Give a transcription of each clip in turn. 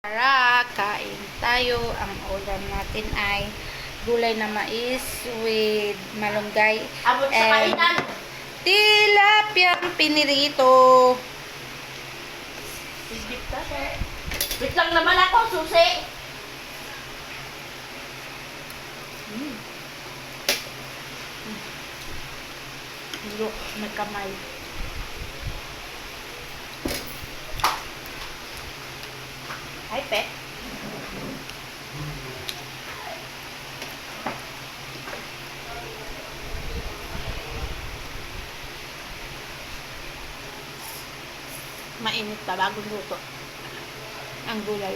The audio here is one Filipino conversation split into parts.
Tara, kain tayo. Ang ulam natin ay gulay na mais with malunggay Abot sa and tilapiyang pinirito. Wait lang naman ako, susi. Mm. Look, may kamay. Ay, pe. Mainit pa bagong luto. Ang gulay.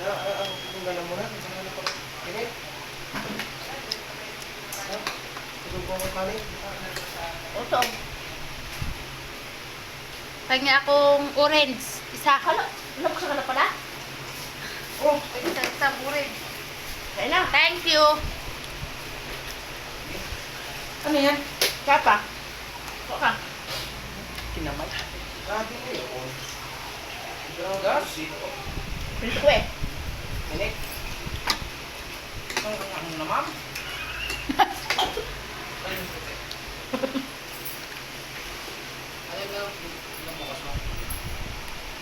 Ah, ah, ah, kung gano'n muna, isang ano pa. Init. Ah, Ang kanin. Utong. Kanya akong orange. Isa. Hala, nabuksan ka na pala? Oh, isa, isang orange. Kaya na. Thank you. Ano yan? Kapa. Kuha ka. Kinamay. Grabe ko yun. Gas? Pinito ko eh. Init. Ang ano naman? Ano na, nabukas mo?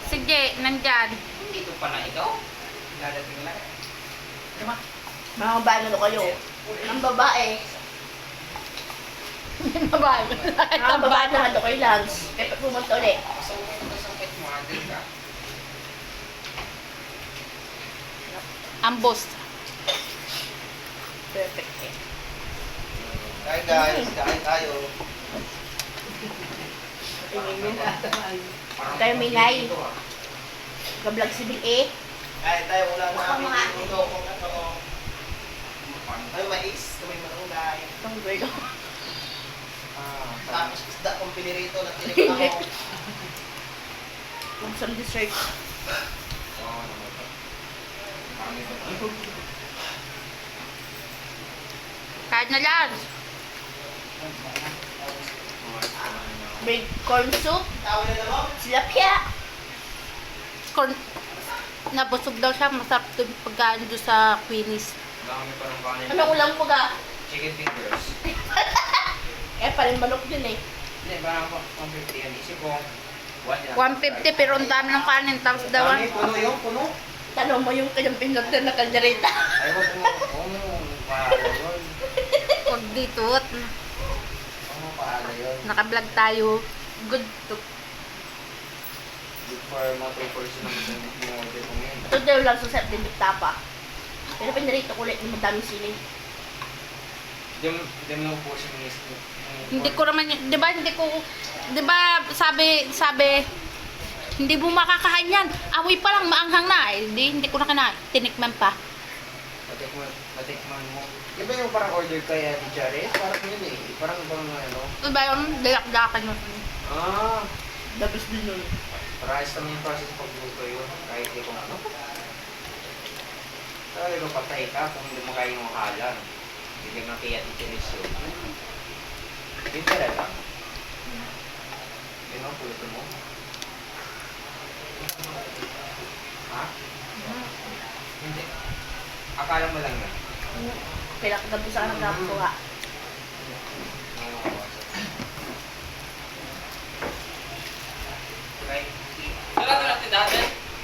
Sige, nandyan. Dito pa na ikaw? Dadating lang. Diba? Mga babae na kayo. Ang babae. Babae. Mga babae na hando kayo lunch. Kaya pag pumunta ulit. Ka. Ambos. Perfect eh. Hi guys, kain tayo. Tayo may nai. Kablog si Bill eh. Kain tayo wala na mga- minuto kung ano. Ay, mais, may malunggay. Itong bird. Ah, tapos isda kong pinirito na tinikman ako. Yung some dessert. Oo, naman. Pangit ito. Kahit na lang. Bird corn soup. Tilapia. Corn, nabusog daw siya. Masarap doon pagkaan doon sa Queenies. Dami pa ng kanin. Ano ulam ko ga? Chicken fingers. Eh, paling manok yun eh. Hindi, parang 150 yan. Isip ko. 150 150 pero ang dami ng kanin. Tapos daw ang puno yung puno. Tanong mo yung kanyang pinagdan na kaldereta. Ay, wag mo. Yun. Huwag dito. Yun. Nakablog tayo. Good to. Good for mga 2 person naman sa order ko ngayon. Ito daw lang sa set din tapa. Pero pinarito ko ulit ng madaming sili. Di mo, di mo po siya. Hindi ko naman, di ba, hindi ko, di ba, sabi, sabi, hindi mo makakahain yan. Amoy pa lang, maanghang na. Eh, di, hindi ko na kinain. Tinikman pa. Patikman, patikman mo. Di ba yung parang order kay Ate Charis? Parang yun eh. Parang bang ano. Di ba yun, dayak-dayakan yun. Ah, Dabis din yun. Parehas naman yung process pagluto yun. Kahit di ko ano. Ko patay ka kung hindi mo kaya yung makalan. Bigyan ng kaya titilis yun. Yun talaga. Yun ang puluto mo. Ha? Hindi. Akala mo lang na. Kailangan ko gabi sa kanang kapsuha. Right? Wala ka natin dati.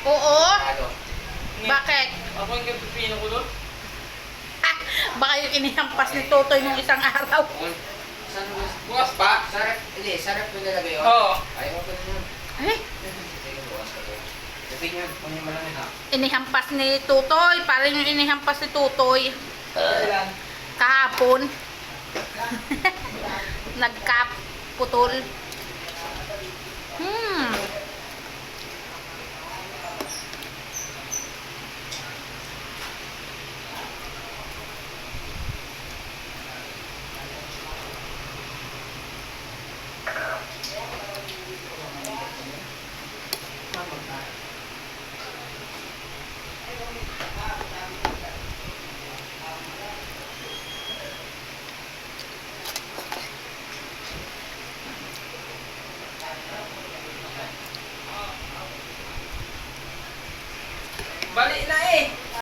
Oo. Ano? Bakit? Ako yung pipino ko doon. Ah, baka yung inihampas ni Totoy nung isang araw. Bukas pa. Sa ref, hindi, sa ref ko nilagay yun. Oo. Ayaw ko na yun. Eh, ko inihampas ni Totoy. Parang yung inihampas ni Totoy. Kailan? Kahapon. Nagkaputol. Hmm.